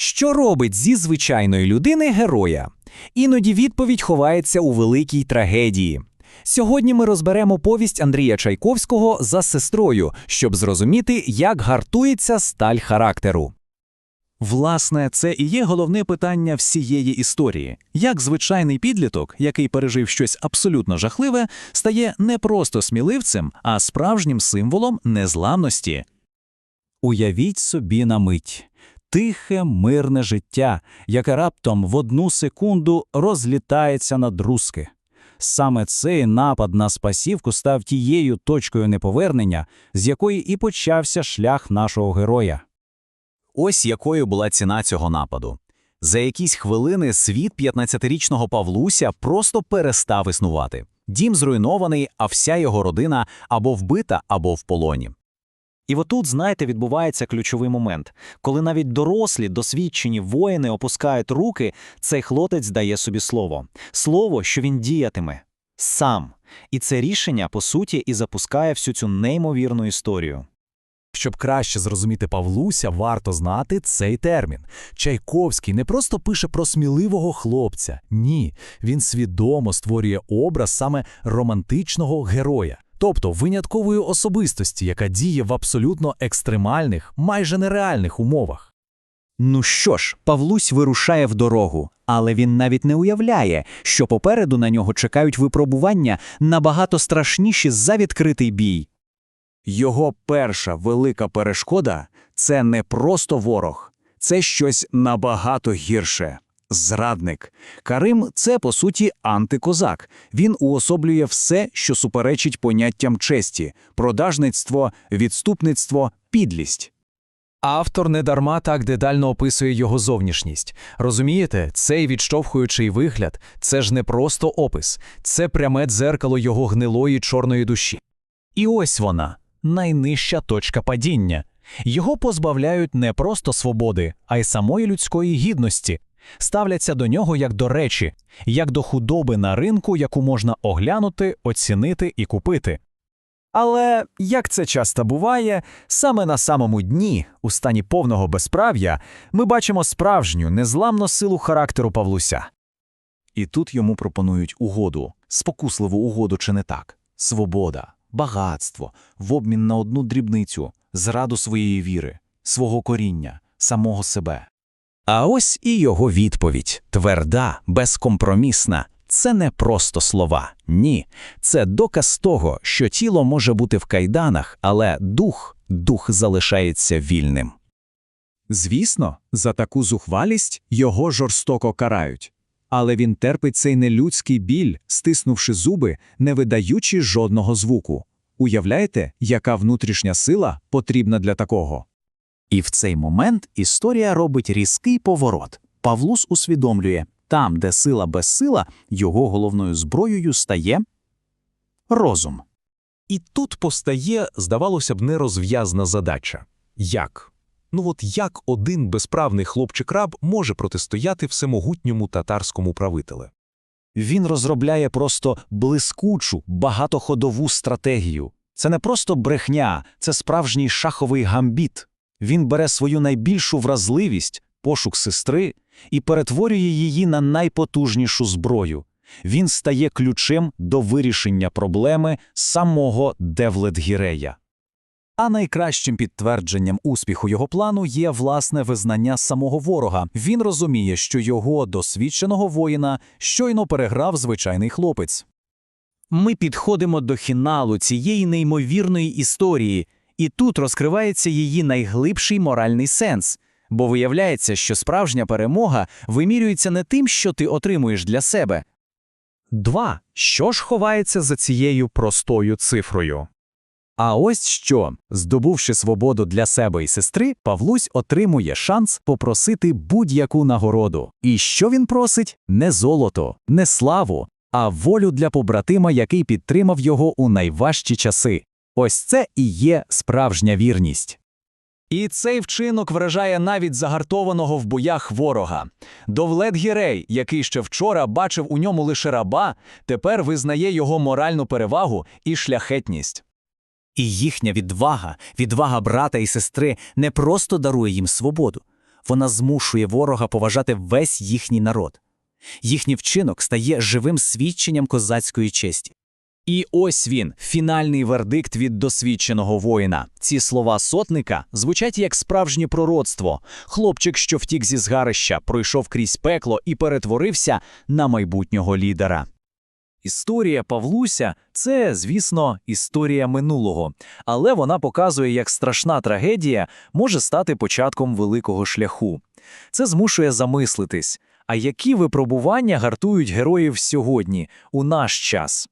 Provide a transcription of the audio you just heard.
Що робить зі звичайної людини героя? Іноді відповідь ховається у великій трагедії. Сьогодні ми розберемо повість Андрія Чайковського за сестрою, щоб зрозуміти, як гартується сталь характеру. Власне, це і є головне питання всієї історії. Як звичайний підліток, який пережив щось абсолютно жахливе, стає не просто сміливцем, а справжнім символом незламності. Уявіть собі на мить тихе, мирне життя, яке раптом в одну секунду розлітається на друзки. Саме цей напад на спасівку став тією точкою неповернення, з якої і почався шлях нашого героя. Ось якою була ціна цього нападу. За якісь хвилини світ 15-річного Павлуся просто перестав існувати. Дім зруйнований, а вся його родина або вбита, або в полоні. І отут, знаєте, відбувається ключовий момент. Коли навіть дорослі, досвідчені воїни опускають руки, цей хлопець дає собі слово. Слово, що він діятиме. Сам. І це рішення, по суті, і запускає всю цю неймовірну історію. Щоб краще зрозуміти Павлуся, варто знати цей термін. Чайковський не просто пише про сміливого хлопця, ні, він свідомо створює образ саме романтичного героя, тобто виняткової особистості, яка діє в абсолютно екстремальних, майже нереальних умовах. Ну що ж, Павлусь вирушає в дорогу, але він навіть не уявляє, що попереду на нього чекають випробування набагато страшніші за відкритий бій. Його перша велика перешкода це не просто ворог, це щось набагато гірше. Зрадник. Карим це, по суті, антикозак. Він уособлює все, що суперечить поняттям честі, продажництво, відступництво, підлість. Автор недарма так детально описує його зовнішність. Розумієте, цей відштовхуючий вигляд це ж не просто опис, це пряме дзеркало його гнилої чорної душі. І ось вона найнижча точка падіння. Його позбавляють не просто свободи, а й самої людської гідності. Ставляться до нього як до речі, як до худоби на ринку, яку можна оглянути, оцінити і купити. Але, як це часто буває, саме на самому дні, у стані повного безправ'я, ми бачимо справжню незламну силу характеру Павлуся. І тут йому пропонують угоду, спокусливу угоду чи не так. Свобода, багатство, в обмін на одну дрібницю, зраду своєї віри, свого коріння, самого себе. А ось і його відповідь тверда, безкомпромісна. Це не просто слова. Ні. Це доказ того, що тіло може бути в кайданах, але дух, дух залишається вільним. Звісно, за таку зухвалість його жорстоко карають. Але він терпить цей нелюдський біль, стиснувши зуби, не видаючи жодного звуку. Уявляєте, яка внутрішня сила потрібна для такого? І в цей момент історія робить різкий поворот. Павлус усвідомлює, там, де сила безсила, його головною зброєю стає розум. І тут постає, здавалося б, нерозв'язна задача. Як? Ну от як один безправний хлопчик-раб може протистояти всемогутньому татарському правителю? Він розробляє просто блискучу, багатоходову стратегію. Це не просто брехня, це справжній шаховий гамбіт. Він бере свою найбільшу вразливість, пошук сестри, і перетворює її на найпотужнішу зброю. Він стає ключем до вирішення проблеми самого Девлетгірея. А найкращим підтвердженням успіху його плану є власне визнання самого ворога. Він розуміє, що його досвідченого воїна щойно переграв звичайний хлопець. Ми підходимо до фіналу цієї неймовірної історії, і тут розкривається її найглибший моральний сенс. Бо виявляється, що справжня перемога вимірюється не тим, що ти отримуєш для себе. Два. Що ж ховається за цією простою цифрою? А ось що, здобувши свободу для себе і сестри, Павлусь отримує шанс попросити будь-яку нагороду. І що він просить? Не золото, не славу, а волю для побратима, який підтримав його у найважчі часи. Ось це і є справжня вірність. І цей вчинок вражає навіть загартованого в боях ворога. Довлет Гірей, який ще вчора бачив у ньому лише раба, тепер визнає його моральну перевагу і шляхетність. І їхня відвага, відвага брата і сестри не просто дарує їм свободу, Вона змушує ворога поважати весь їхній народ. Їхній вчинок стає живим свідченням козацької честі. І ось він, фінальний вердикт від досвідченого воїна. Ці слова сотника звучать як справжнє пророцтво. Хлопчик, що втік зі згарища, пройшов крізь пекло і перетворився на майбутнього лідера. Історія Павлуся це, звісно, історія минулого, але вона показує, як страшна трагедія може стати початком великого шляху. Це змушує замислитись, а які випробування гартують героїв сьогодні, у наш час.